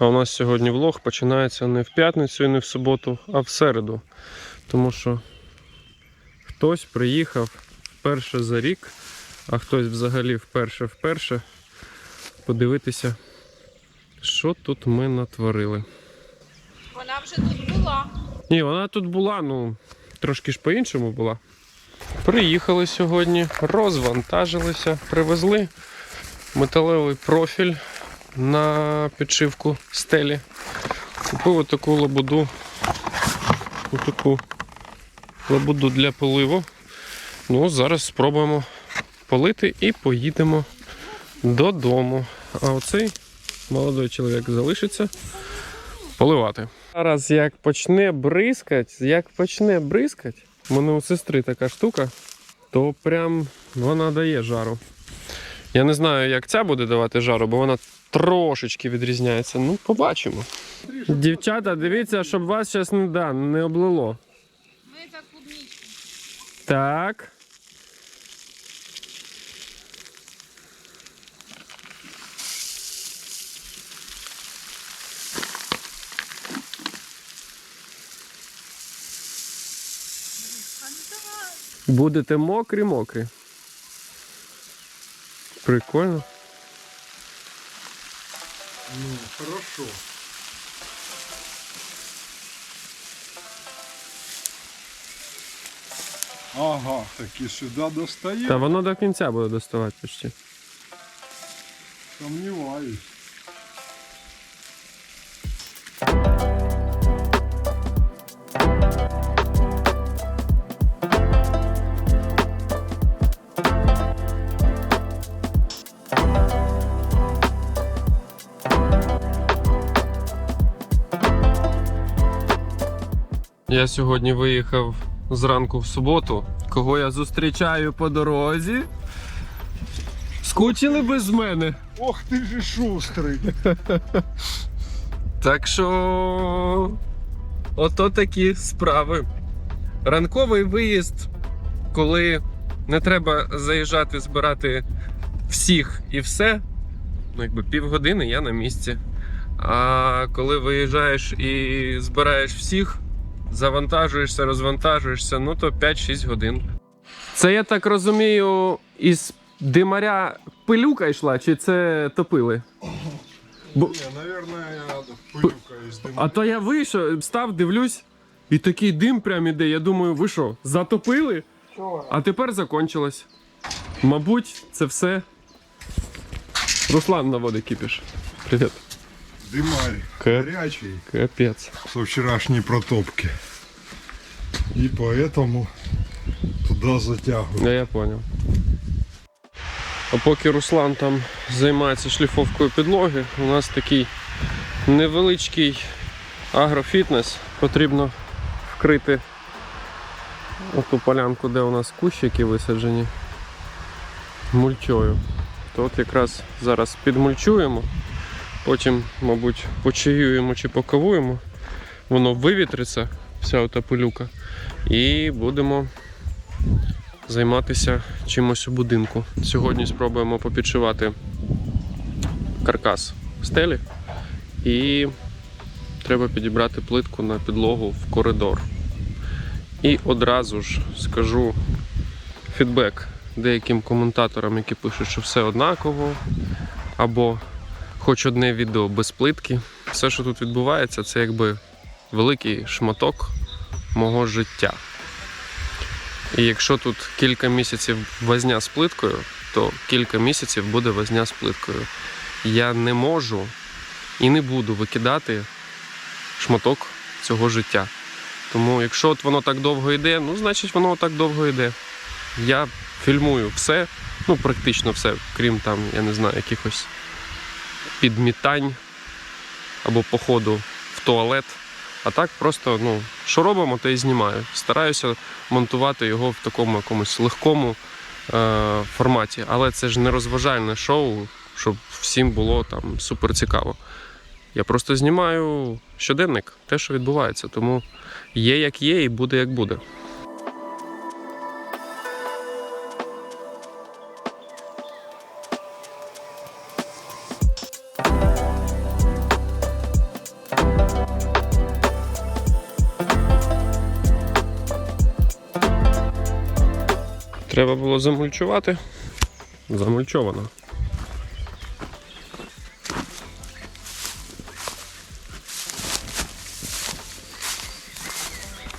А у нас сьогодні влог починається не в п'ятницю і не в суботу, а в середу. Тому що хтось приїхав вперше за рік, а хтось взагалі вперше-вперше подивитися, що тут ми натворили. Вона вже тут була. Ні, вона тут була, ну трошки ж по-іншому була. Приїхали сьогодні, розвантажилися, привезли металевий профіль на підшивку стелі. Купив отаку лабуду, отаку лабуду для поливу. Ну, зараз спробуємо полити і поїдемо додому. А оцей молодий чоловік залишиться поливати. Зараз як почне бризкать, як почне бризкать, у мене у сестри така штука, то прям вона дає жару. Я не знаю, як ця буде давати жару, бо вона трошечки відрізняється. Ну, побачимо. Дівчата, дивіться, щоб вас зараз не, да, не облило. Ми за клубничку. Так. Будете мокрі, мокрі. Прикольно. Ну, хорошо. Ага, так і сюда достає. Та воно до кінця буде доставати почти. Сомневаюсь. Я сьогодні виїхав зранку в суботу. Кого я зустрічаю по дорозі? Скучили без мене. Ох ты же шустрый. Так що ото такі справи. Ранковий виїзд, коли не треба заїжджати, збирати всіх і все. Ну, якби півгодини я на місці. А коли виїжджаєш і збираєш всіх, завантажуєшся, розвантажуєшся, ну то 5-6 годин. Це я так розумію, із димаря пилюка йшла, чи це топили? Бо... Не, наверное, пылюка из дыма. А то я вийшов, став, дивлюсь, і такий дим прям іде. Я думаю, ви що, затопили? А тепер закончилось. Мабуть, це все. Руслан наводить кипіш. Привіт. Дымарь. Кэ- Горячий. Капець. Со вчерашней протопки. И поэтому туда затягиваю. Я, я понял. А поки Руслан там займається шліфовкою підлоги, у нас такий невеличкий агрофітнес. Потрібно вкрити оту полянку, де у нас кущики висаджені мульчою. То от якраз зараз підмульчуємо, потім, мабуть, почаюємо чи покавуємо, воно вивітриться, вся ота пилюка, і будемо займатися чимось у будинку. Сьогодні спробуємо попідшивати каркас стелі і треба підібрати плитку на підлогу в коридор. І одразу ж скажу фідбек деяким коментаторам, які пишуть, що все однаково, або хоч одне відео без плитки. Все, що тут відбувається, це якби великий шматок мого життя. І якщо тут кілька місяців возня з плиткою, то кілька місяців буде возня з плиткою. Я не можу і не буду викидати шматок цього життя. Тому якщо от воно так довго йде, ну значить воно так довго йде. Я фільмую все, ну практично все, крім там, я не знаю, якихось підмітань або походу в туалет. А так просто, ну, що робимо, то і знімаю. Стараюся монтувати його в такому якомусь легкому е, форматі. Але це ж не розважальне шоу, щоб всім було там супер цікаво. Я просто знімаю щоденник, те, що відбувається. Тому є як є, і буде як буде. Треба було замульчувати. Замульчовано.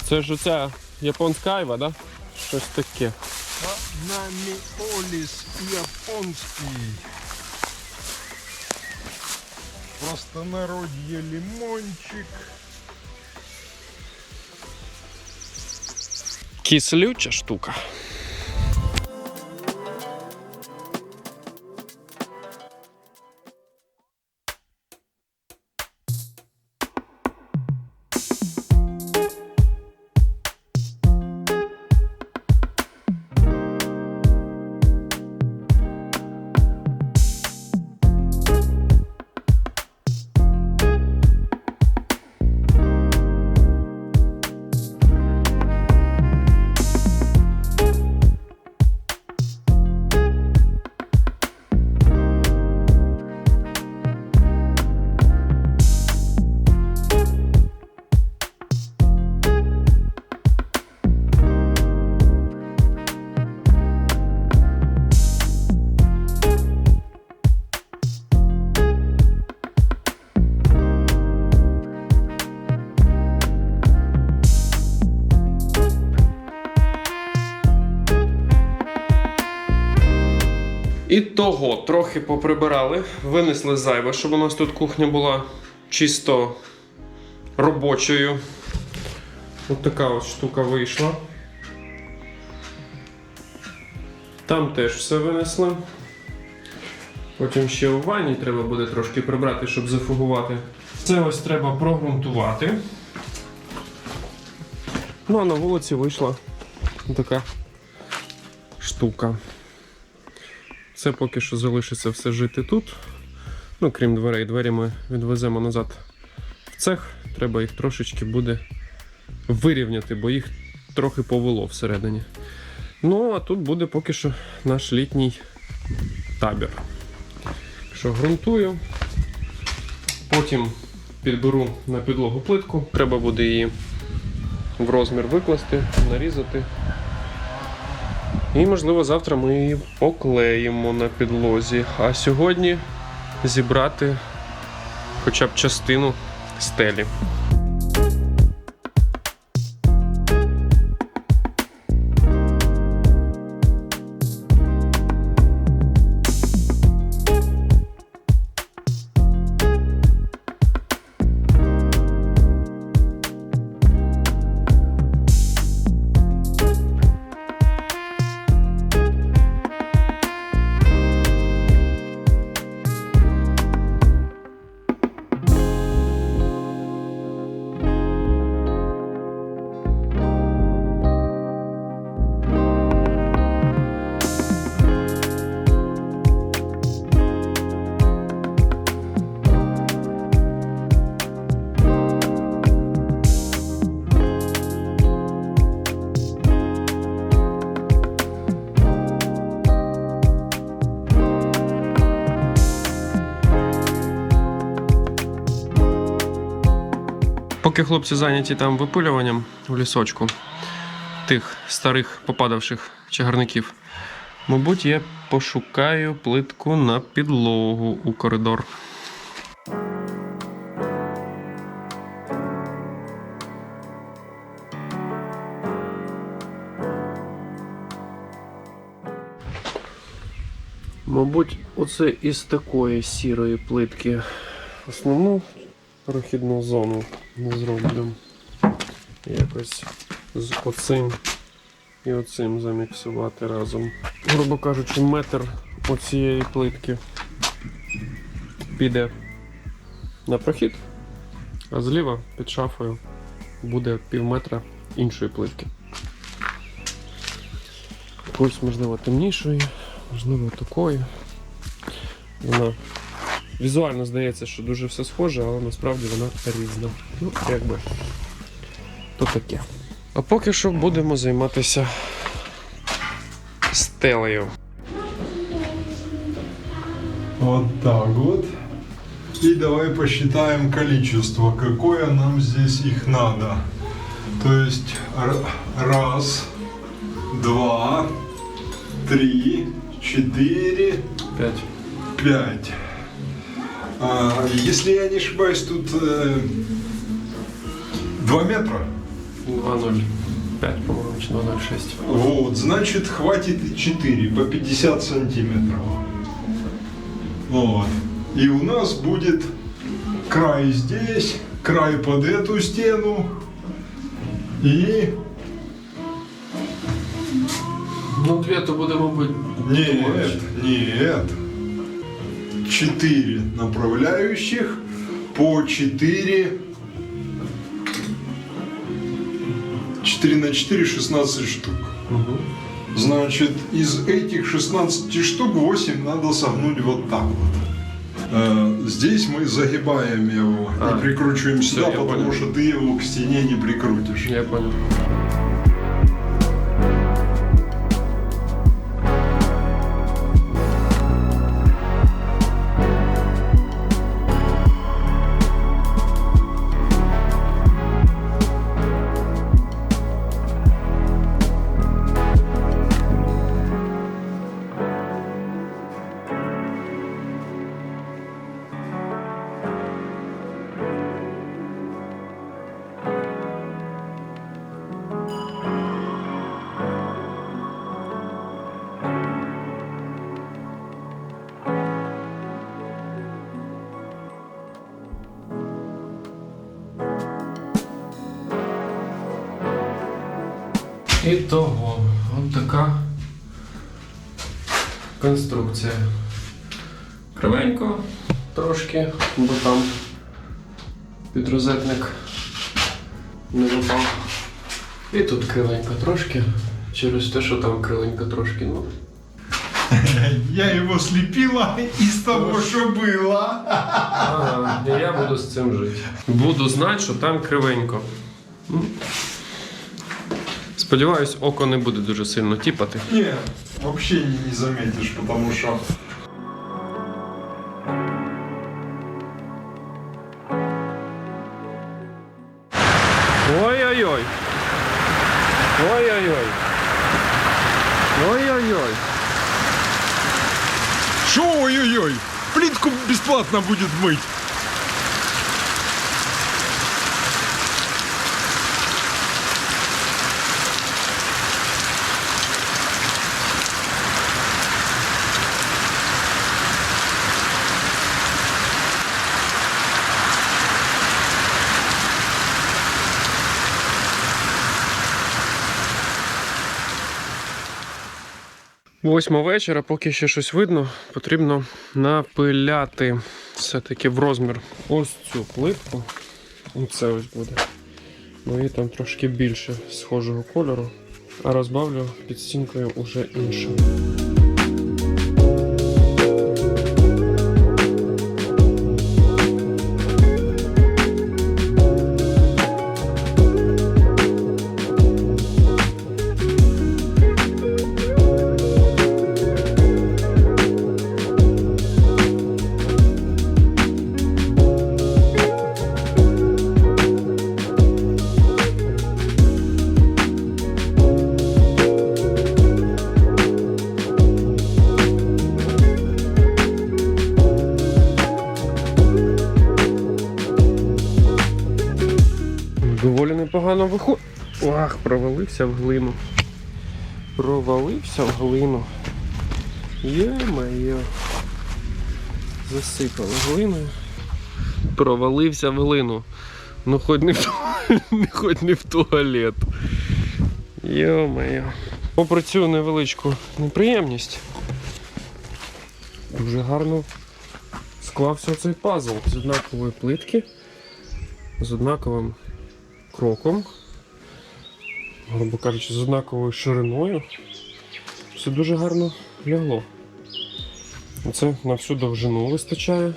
Це ж оця японська айва, да? Щось таке. Нами Оліс японський. Просто народье лимончик. Кислюча штука. І того трохи поприбирали, винесли зайве, щоб у нас тут кухня була чисто робочою. Ось така от штука вийшла. Там теж все винесли. Потім ще у ванні треба буде трошки прибрати, щоб зафугувати. Це ось треба прогрунтувати. Ну а на вулиці вийшла така штука. Це поки що залишиться все жити тут. Ну, крім дверей. Двері ми відвеземо назад в цех. Треба їх трошечки буде вирівняти, бо їх трохи повело всередині. Ну, а тут буде поки що наш літній табір. Що ґрунтую. Потім підберу на підлогу плитку. Треба буде її в розмір викласти, нарізати. І, можливо, завтра ми її поклеїмо на підлозі. А сьогодні зібрати хоча б частину стелі. Поки хлопці зайняті там випилюванням в лісочку тих старих попадавших чагарників, мабуть, я пошукаю плитку на підлогу у коридор. Мабуть, оце із такої сірої плитки основну прохідну зону не зроблю. Якось з оцим і оцим заміксувати разом. Грубо кажучи, метр оцієї плитки піде на прохід, а зліва під шафою буде пів метра іншої плитки. Якоїсь, можливо, темнішої, можливо, такої. Вона візуально здається, що дуже все схоже, але насправді вона різна. Ну, якби то таке. А поки що будемо займатися стелею. Вот так вот. И давай посчитаем количество, какое нам здесь их надо. То есть раз, два, три, четыре, П'ять. пять. А если я не ошибаюсь, тут э, 2 метра. 2-0. 5, по-моему, 2,06. Вот, значит, хватит 4 по 50 сантиметров. Вот. И у нас будет край здесь, край под эту стену и... Ну, две-то будем бути. Нет, нет. 4 направляющих по 4 4 на 4 16 штук. Значит, из этих 16 штук 8 надо согнуть вот так вот. Э, здесь мы загибаем его а, и прикручиваем сюда, потому понял. что ты его к стене не прикрутишь. Я понял. І того, от така конструкція. Кривенько трошки, бо там підрозетник не попав. І тут кривенько трошки, через те, що там кривенько трошки, ну. Я его слепила из того, что было. Ага, і я буду з цим жити. Буду знати, що там кривенько. Сподіваюсь, око не буде дуже сильно тіпати. Нет, вообще не, не заметишь, потому что... Ой-ой-ой. Ой-ой-ой. Ой-ой-ой. Шо, ой-ой-ой, плитку бесплатно будет мыть. Восьма вечора, поки ще щось видно, потрібно напиляти все-таки в розмір ось цю плитку. Оце ось буде. Ну і там трошки більше схожого кольору. А розбавлю під стінкою уже іншим. Непогано виходить. Ах, провалився в глину. Провалився в глину. Є-моє. Засипали глиною. Провалився в глину. Ну хоч не в, хоч не в туалет. Йо-моє. Попри цю невеличку неприємність, дуже гарно склався цей пазл з однакової плитки, з однаковим кроком, грубо кажучи, з однаковою шириною. Все дуже гарно лягло. Це на всю довжину вистачає.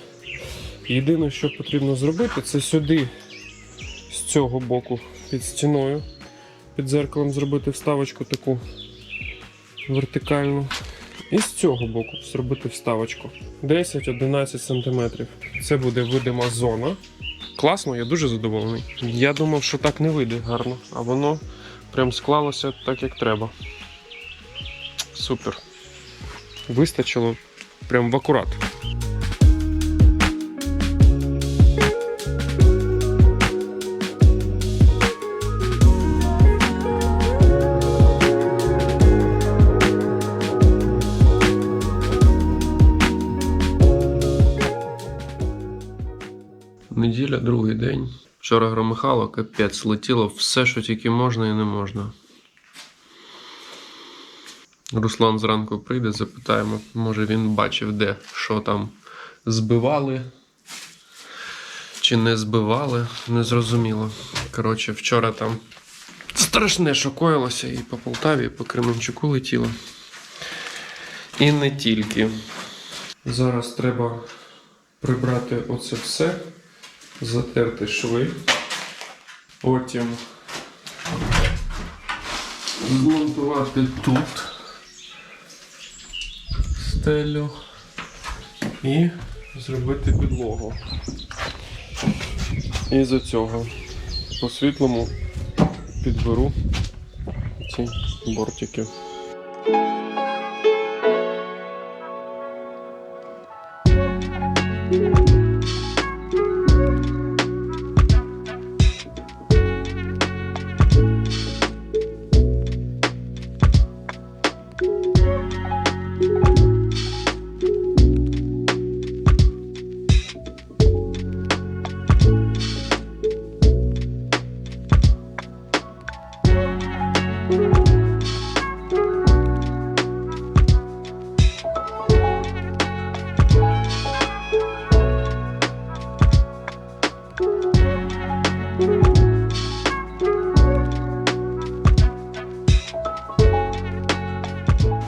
Єдине, що потрібно зробити, це сюди, з цього боку, під стіною, під зеркалом зробити вставочку таку вертикальну. І з цього боку зробити вставочку 10-11 см. Це буде видима зона. Класно, я дуже задоволений. Я думав, що так не вийде гарно, а воно прям склалося так, як треба. Супер. Вистачило прям в акурат. Вчора громихало, капець, летіло все, що тільки можна і не можна. Руслан зранку прийде, запитаємо, може він бачив, де що там збивали чи не збивали, незрозуміло. Коротше, вчора там страшне що коїлося і по Полтаві, і по Кременчуку летіло. І не тільки. Зараз треба прибрати оце все, затерти шви, потім змонтувати тут стелю і зробити підлогу. І за цього по світлому підберу ці бортики.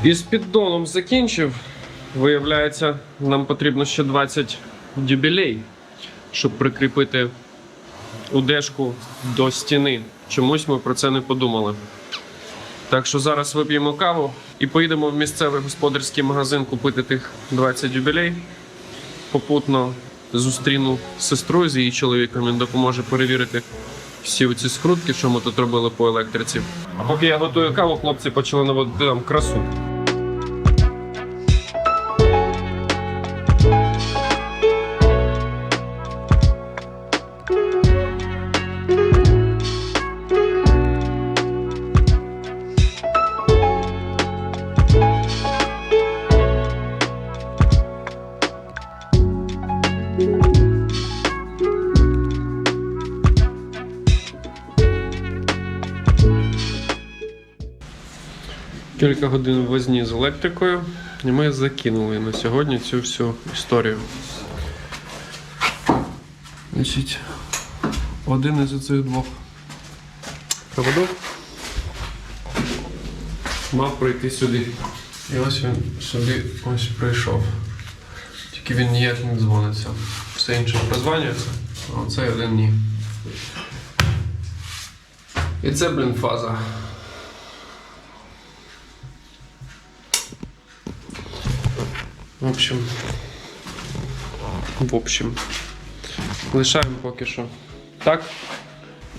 Із піддоном закінчив. Виявляється, нам потрібно ще 20 дюбілей, щоб прикріпити удежку до стіни. Чомусь ми про це не подумали. Так що зараз вип'ємо каву і поїдемо в місцевий господарський магазин купити тих 20 дюбілей. Попутно зустріну сестру з її чоловіком, він допоможе перевірити всі ці скрутки, що ми тут робили по електриці. А поки я готую каву, хлопці почали наводити там красу. Кілька годин в возні з електрикою, і ми закинули на сьогодні цю всю історію. Значить, один із цих двох проводок мав прийти сюди. І ось він сюди ось прийшов. Тільки він ніяк не дзвониться. Все інше прозванюється, а оцей один ні. І це, блін, фаза. В общем. В общем. Лишаємо поки що так.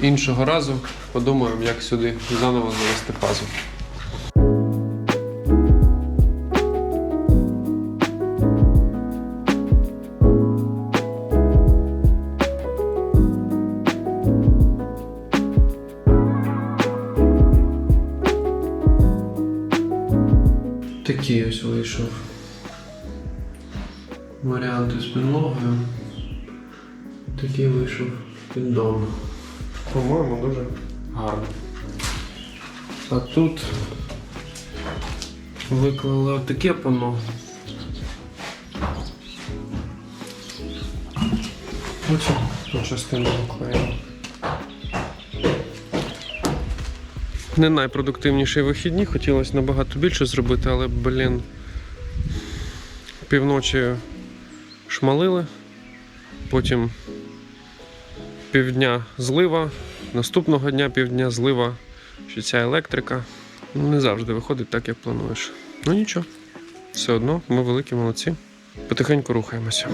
Іншого разу подумаємо, як сюди заново завести фазу. Такий ось вийшов варіанти з підлогою. Такий вийшов піддон. По-моєму, дуже гарно. А тут виклали отаке панно. На частину виклеїмо. Не найпродуктивніші вихідні, хотілося набагато більше зробити, але, блін, півночі шмалили, потім півдня злива, наступного дня півдня злива, що ця електрика. Ну, не завжди виходить так, як плануєш. Ну нічого, все одно ми великі молодці. Потихеньку рухаємося.